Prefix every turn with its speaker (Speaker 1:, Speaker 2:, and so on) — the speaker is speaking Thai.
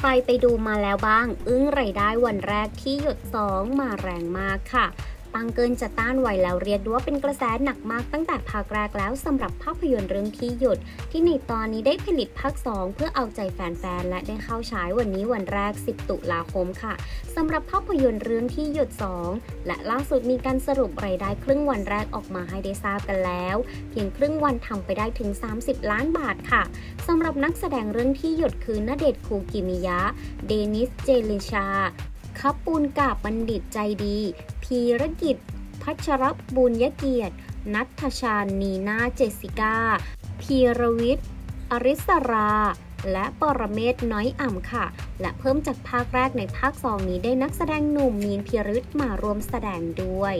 Speaker 1: ใครไปดูมาแล้วบ้าง อึ้งไรายได้วันแรกที่หยดสองมาแรงมากค่ะ ปังเกินจะต้านไหวแล้วเรียกด้ว่าเป็นกระแสหนักมากตั้งแต่ภาคแรกแล้วสำหรับภาพยนตร์เรื่องที่หยุด ที่ในตอนนี้ได้ผลิตภาค 2 เพื่อเอาใจแฟนๆ และได้เข้าฉายวันนี้วันแรก 10 ตุลาคมค่ะสำหรับภาพยนตร์เรื่องที่หยุด 2 และล่าสุดมีการสรุปรายได้ครึ่งวันแรกออกมาให้ได้ทราบกันแล้ว เพียงครึ่งวันทำไปได้ถึง 30 ล้านบาทค่ะสำหรับนักแสดงเรื่องที่หยุดคือณเดชน์คูกิมิยะ เดนิส เจลิชาคับปูนกาบบัณฑิตใจดี พีรกิจ พัชรบุญยเกียรติ นัทชานีนาเจสิก้า พีรวิทย์ อริสรา และปรเมศน้อยอ่ำค่ะ และเพิ่มจากภาคแรกในภาคสองนี้ได้นักแสดงหนุ่มมีนพีริศมารวมแสดงด้วย